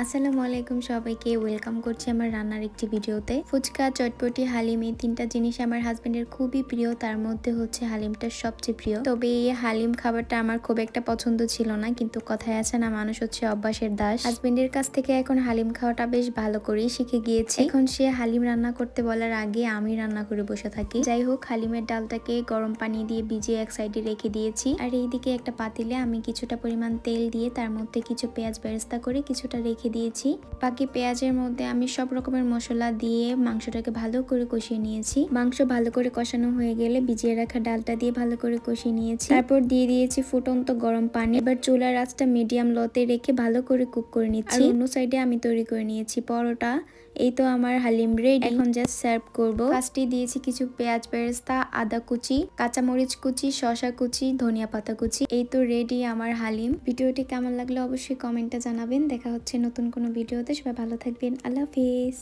আসসালামু আলাইকুম সবাইকে ওয়েলকাম করছি আমার রান্নার একটি ভিডিওতে। ফুচকা, চটপটি, হালিম, এই তিনটা জিনিস আমার হাজবেন্ডের খুবই প্রিয়, তার মধ্যে হচ্ছে হালিমটা সবচেয়ে প্রিয়। তবে এই হালিম খাবারটা আমার খুব একটা পছন্দ ছিল না, কিন্তু কথায় আছে না, মানুষ হচ্ছে অভ্যাসের দাস। হাজবেন্ডের কাছ থেকে এখন হালিম খাওয়াটা বেশ ভালো করেই শিখে গিয়েছে। এখন সে হালিম রান্না করতে বলার আগে আমি রান্না করে বসে থাকি। যাই হোক হালিমের ডালটাকে গরম পানি দিয়ে ভিজিয়ে এক সাইডে রেখে দিয়েছি। আর এইদিকে একটা পাতিলে আমি কিছুটা পরিমাণ তেল দিয়ে তার মধ্যে কিছু পেঁয়াজ বেরেস্তা করে কিছুটা রেখে দিয়েছি। বাকি পেঁয়াজের মধ্যে আমি সব রকমের মশলা দিয়ে মাংসটাকে ভালো করে কষিয়ে নিয়েছি। মাংস ভালো করে কষানো হয়ে গেলে ভিজিয়ে রাখা ডালটা দিয়ে ভালো করে কষিয়ে নিয়েছি। তারপর দিয়ে দিয়েছি ফুটন্ত গরম পানি। এবার চুলার আঁচটা মিডিয়াম লতে রেখে ভালো করে কুক করে নিচ্ছি। অন্য সাইডে আমি তৈরি করে নিয়েছি পরোটা। এই তো আমার হালিম রেডি এখন জাস্ট সার্ভ করব। ফার্স্টে দিয়েছি কিছু পেঁয়াজ বেরেস্তা আদা কুচি, কাঁচামরিচ কুচি, শসা কুচি, ধনিয়া পাতা কুচি। এই তো রেডি আমার হালিম। ভিডিওটি কেমন লাগল অবশ্যই কমেন্টে জানাবেন। দেখা হচ্ছে নতুন কোনো ভিডিওতে সবাই ভালো থাকবেন। আল্লাহ হাফিজ।